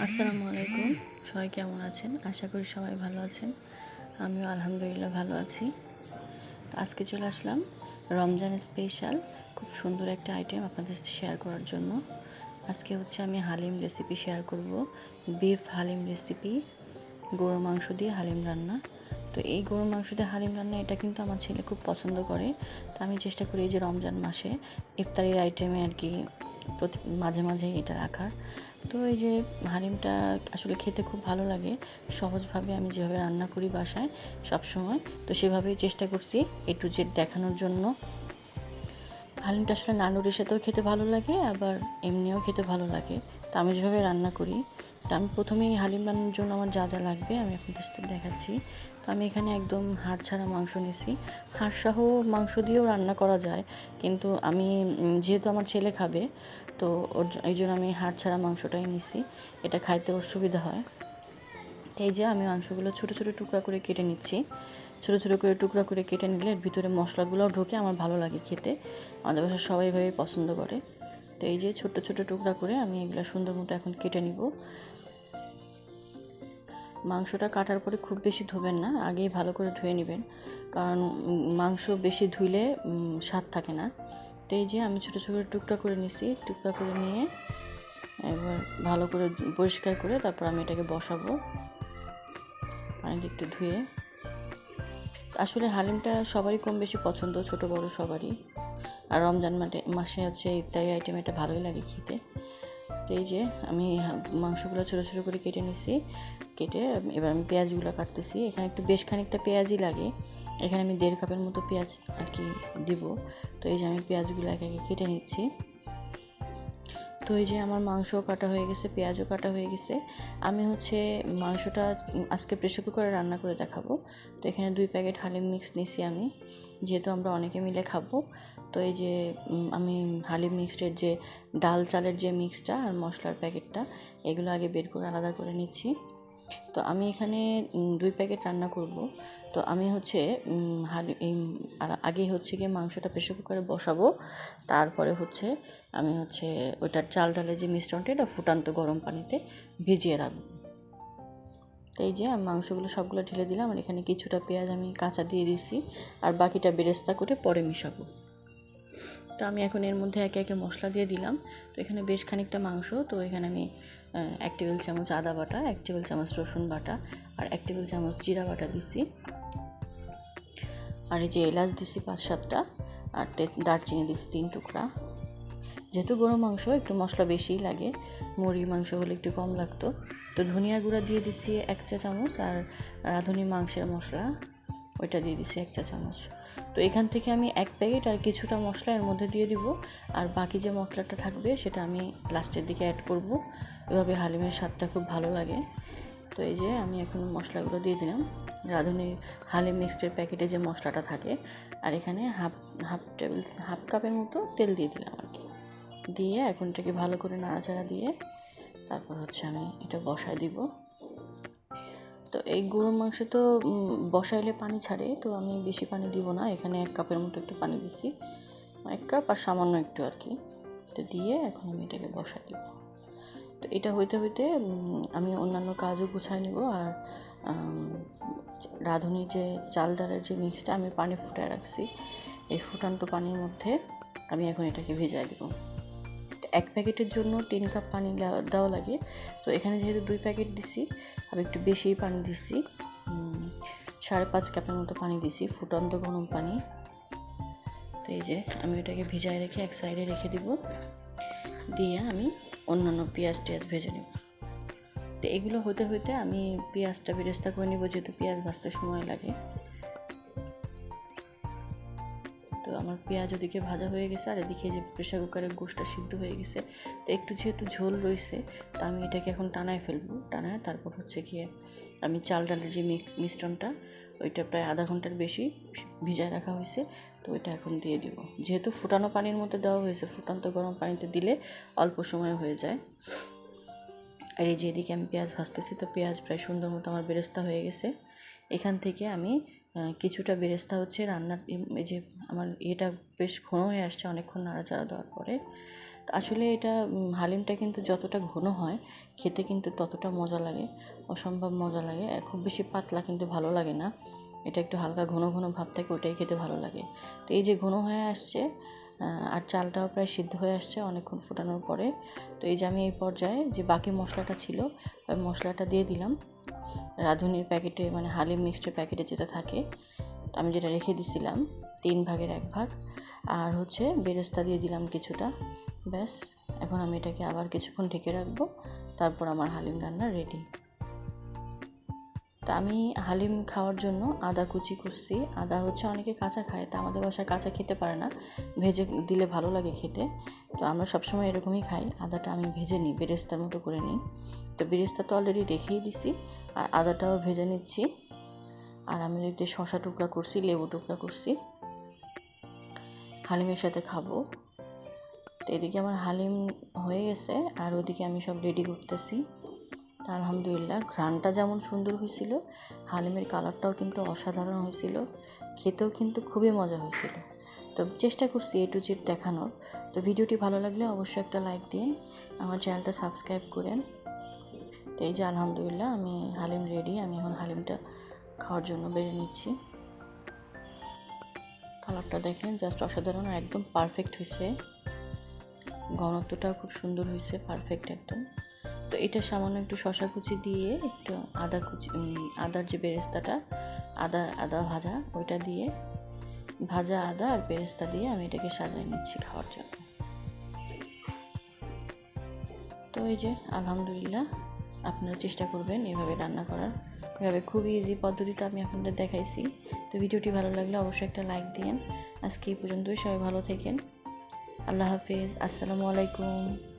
আসসালামু আলাইকুম। সবাই কেমন আছেন? আশা করি সবাই ভালো আছেন। আমিও আলহামদুলিল্লাহ ভালো আছি। আজকে চলে আসলাম রমজান স্পেশাল খুব সুন্দর একটা আইটেম আপনাদের সাথে শেয়ার করার জন্য। আজকে হচ্ছে আমি হালিম রেসিপি শেয়ার করব। বিফ হালিম রেসিপি গরুর মাংস দিয়ে হালিম রান্না। তো এই গরুর মাংস দিয়ে হালিম রান্না, এটা কিন্তু আমার ছেলে খুব পছন্দ করে। তো আমি চেষ্টা করি যে রমজান মাসে ইফতারির আইটেমে আর কি প্রতি মাঝে মাঝে এটা রাখার। তো এই যে হালিমটা আসলে খেতে খুব ভালো লাগে। সহজভাবে আমি যেভাবে রান্না করি বাসায় সব সময় তো সেভাবেই চেষ্টা করছি এ টু জেড দেখানোর জন্য। হালিমটা আসলে নানুরের সাথেও খেতে ভালো লাগে, আবার এমনিও খেতে ভালো লাগে। তো আমি যেভাবে রান্না করি, তো আমি প্রথমেই হালিম রান্নার জন্য আমার যা যা লাগবে আমি আপনাদের সাথে দেখাচ্ছি। তো আমি এখানে একদম হাড় ছাড়া মাংস নিছি। হাড় সহ মাংস দিয়েও রান্না করা যায়, কিন্তু আমি যেহেতু আমার ছেলে খাবে তো ওর এই জন্য আমি হাড় ছাড়া মাংসটাই নিছি। এটা খাইতে ওর সুবিধা হয়। এই যে আমি মাংসগুলো ছোটো ছোটো টুকরা করে কেটে নিচ্ছি। ছোটো ছোটো করে টুকরা করে কেটে নিলে এর ভিতরে মশলাগুলোও ঢোকে, আমার ভালো লাগে খেতে। আমাদের বাসায় সবাই ভাবে পছন্দ করে। তো এই যে ছোট্ট ছোট টুকরা করে আমি এগুলো সুন্দর মতো এখন কেটে নিব। মাংসটা কাটার পরে খুব বেশি ধুবেন না, আগেই ভালো করে ধুয়ে নেবেন। কারণ মাংস বেশি ধুইলে স্বাদ থাকে না। তো এই যে আমি ছোটো ছোটো টুকরা করে নিছি, টুকরা করে নিয়ে এবার ভালো করে পরিষ্কার করে তারপর আমি এটাকে বসাবো। পানিতে একটু ধুয়ে। আসলে হালিমটা সবারই কম বেশি পছন্দ, ছোট বড় সবারই। আর রমজান মাসে মাসে হচ্ছে ইফতারি আইটেম এটা ভালোই লাগে খেতে। তো এই যে আমি মাংসগুলো ছোটো ছোটো করে কেটে নিছি। কেটে এবার আমি পেঁয়াজগুলো কাটতেছি। এখানে একটু বেশ খানিকটা পেঁয়াজই লাগে। এখানে আমি দেড় কাপের মতো পেঁয়াজ আর কি দিব। তো এই যে আমি পেঁয়াজগুলো একে একে কেটে নিচ্ছি। তো এই যে আমার মাংসও কাটা হয়ে গেছে, পেঁয়াজও কাটা হয়ে গেছে। আমি হচ্ছে মাংসটা আজকে প্রেশার কুকারে রান্না করে দেখাবো। তো এখানে দুই প্যাকেট হালিম মিক্স নিছি আমি। যেহেতু আমরা অনেকে মিলে খাব তো এই যে আমি হালিম মিক্সডের যে ডাল চালের যে মিক্সটা আর মশলার প্যাকেটটা, এগুলো আগে বের করে আলাদা করে নিচ্ছি। তো আমি এখানে দুই প্যাকেট রান্না করব। তো আমি হচ্ছে এই আগে হচ্ছে গিয়ে মাংসটা প্রেশার কুকারে বসাবো। তারপরে হচ্ছে আমি হচ্ছে ওইটার চাল ডালের যে মিশ্রণটা, এটা ফুটান্ত গরম পানিতে ভিজিয়ে রাখব। তো এই যে, আমি মাংসগুলো সবগুলো ঢেলে দিলাম। আর এখানে কিছুটা পেঁয়াজ আমি কাঁচা দিয়ে দিছি। আর বাকিটা বেরেস্তা করে পরে মিশাবো। তো আমি এখন এর মধ্যে একে একে মশলা দিয়ে দিলাম। তো এখানে বেশ খানিকটা মাংস, তো এখানে আমি এক টেবিল চামচ আদা বাটা, এক টেবিল চামচ রসুন বাটা আর এক টেবিল চামচ জিরা বাটা দিছি। আর এই যে এলাচ দিছি পাঁচ সাতটা আর দারচিনি দিছি তিন টুকরা। যেহেতু গরু মাংস, একটু মশলা বেশিই লাগে মুরগি মাংস হলে একটু কম লাগতো। তো ধনিয়া গুঁড়া দিয়ে দিচ্ছি এক চা চামচ আর রাঁধুনি মাংসের মশলা। ওইটা দিয়ে দিছি এক চা চামচ। তো এখান থেকে আমি এক প্যাকেট আর কিছুটা মশলা এর মধ্যে দিয়ে দিব। আর বাকি যে মশলাটা থাকবে সেটা আমি লাস্টের দিকে অ্যাড করব। এভাবে হালিমের স্বাদটা খুব ভালো লাগে। তো এই যে আমি এখন মশলাগুলো দিয়ে দিলাম। রাঁধুনির হালিম মিক্সডের প্যাকেটে যে মশলাটা থাকে। আর এখানে হাফ হাফ টেবিল হাফ কাপের মতো তেল দিয়ে দিলাম আর কি। দিয়ে এখন এটাকে ভালো করে নাড়াচাড়া দিয়ে তারপর হচ্ছে আমি এটা বসায় দিব। তো এই গরুর মাংস তো বসাইলে পানি ছাড়ে, তো আমি বেশি পানি দিব না। এখানে এক কাপের মতো একটু পানি দিছি। এক কাপ আর সামান্য একটু আর কি। তো দিয়ে এখন আমি এটাকে বসাই দিব। তো এটা হইতে হইতে আমি অন্যান্য কাজও গুছাই নিব আর রাঁধুনি যে চাল ডালের যে মিক্সটা আমি পানি ফুটায় রাখছি, এই ফুটান্ত পানির মধ্যে আমি এখন এটাকে ভেজাই দেবো। এক প্যাকেটের জন্য তিন কাপ পানি দেওয়া- লাগে। তো এখানে যেহেতু দুই প্যাকেট দিছি, আমি একটু বেশিই পানি দিছি। সাড়ে পাঁচ কাপের মতো পানি দিছি, ফুটন্ত গরম পানি। তো এই যে, আমি এটাকে ভিজায় রেখে এক সাইডে রেখে দিব। দিয়ে আমি অন্যান্য পেঁয়াজ টেয়াজ ভেজে নেব। তো এগুলো হতে হতে আমি পেঁয়াজটা বেরেস্তা করে নেব, যেহেতু পেঁয়াজ ভাজতে সময় লাগে। আমার পেঁয়াজ ওদিকে ভাজা হয়ে গেছে, আর এদিকে যে প্রেশার কুকারের গোষ্ঠটা সিদ্ধ হয়ে গেছে। তো একটু যেহেতু ঝোল রয়েছে, তো আমি এটাকে এখন টানায় ফেলব। টানায় তারপর হচ্ছে গিয়ে আমি চাল ডালের যে মিক্স, মিশ্রণটা, ওইটা প্রায় আধা ঘণ্টার বেশি ভিজায় রাখা হয়েছে, তো ওইটা এখন দিয়ে দিব। যেহেতু ফুটানো পানির মধ্যে দেওয়া হয়েছে, ফুটান্ত গরম পানিতে দিলে অল্প সময় হয়ে যায়। আর এই যে এদিকে আমি পেঁয়াজ ভাজতেছি, তো পেঁয়াজ প্রায় সুন্দর মতো আমার বেরেস্তা হয়ে গেছে। এখান থেকে আমি কিছুটা বেরেস্তা হচ্ছে রান্নার এই- যে আমার ইয়েটা বেশ ঘন হয়ে আসছে, অনেকক্ষণ নাড়াচাড়া দেওয়ার পরে। আসলে এটা হালিমটা কিন্তু যতটা ঘন হয়, খেতে কিন্তু ততটা মজা লাগে, অসম্ভব মজা লাগে। খুব বেশি পাতলা কিন্তু ভালো লাগে না। এটা একটু হালকা ঘন ঘন ভাব থাকে, ওটাই খেতে ভালো লাগে। তো এই যে ঘন হয়ে আসছে আর চালটাও প্রায় সিদ্ধ হয়ে আসছে অনেকক্ষণ ফোটানোর পরে। তো এই যে আমি এই পর্যায়ে যে বাকি মশলাটা ছিল মশলাটা দিয়ে দিলাম। রাঁধুনির প্যাকেটে মানে হালিম মিক্সটের প্যাকেটে যেটা থাকে আমি যেটা রেখে দিছিলাম, তিন ভাগের এক ভাগ। আর হচ্ছে বেরেস্তা দিয়ে দিলাম কিছুটা, ব্যাস। এখন আমি এটাকে আবার কিছুক্ষণ ঢেকে রাখব, তারপর আমার হালিম রান্না রেডি তা আমি হালিম খাওয়ার জন্য আদা কুচি করছি। আদা হচ্ছে অনেকে কাঁচা খায়, তা আমাদের বাসায় কাঁচা খেতে পারে না। ভেজে দিলে ভালো লাগে খেতে। তো আমরা সবসময় এরকমই খাই। আদাটা আমি ভেজে নিই, বেরেস্তার মতো করে নিই। তো বেরেস্তা তো অলরেডি রেখেই দিছি, আর আদাটাও ভেজে নিচ্ছি। আর আমি এতে শশা টুকরা করছি, লেবু টুকরা করছি। হালিমের সাথে খাব। তো এদিকে আমার হালিম হয়ে গেছে, আর ওদিকে আমি সব রেডি করতেছি। তা আলহামদুলিল্লাহ ঘ্রানটা যেমন সুন্দর হয়েছিল, হালিমের কালারটাও কিন্তু অসাধারণ হয়েছিল, খেতেও কিন্তু খুবই মজা হয়েছিল। তো চেষ্টা করছি এ টু জেড দেখানোর। তো ভিডিওটি ভালো লাগলে অবশ্যই একটা লাইক দিন, আমার চ্যানেলটা সাবস্ক্রাইব করেন। তো এই যে আলহামদুলিল্লাহ, আমি হালিম রেডি আমি এখন হালিমটা খাওয়ার জন্য বেড়ে নিচ্ছি। কালারটা দেখেন জাস্ট অসাধারণ একদম পারফেক্ট হয়েছে। ঘনত্বটাও খুব সুন্দর হয়েছে পারফেক্ট একদম। তো এটা সামান্য একটু শশা কুচি দিয়ে একটু আদা কুচি আদার যে বেরেস্তাটা, আদা আদা ভাজা, ওইটা দিয়ে, ভাজা আদা আর বেরেস্তা দিয়ে আমি এটাকে সাজিয়ে নিচ্ছি খাওয়ার জন্য। তো এই যে, আলহামদুলিল্লাহ, আপনারা চেষ্টা করবেন এভাবে রান্না করার। এভাবে খুবই ইজি পদ্ধতিতে আমি আপনাদের দেখাইছি। তো ভিডিওটি ভালো লাগলে অবশ্যই একটা লাইক দিন আজকে এই পর্যন্তই, সবাই ভালো থাকেন। আল্লাহ হাফিজ, আসসালামু আলাইকুম।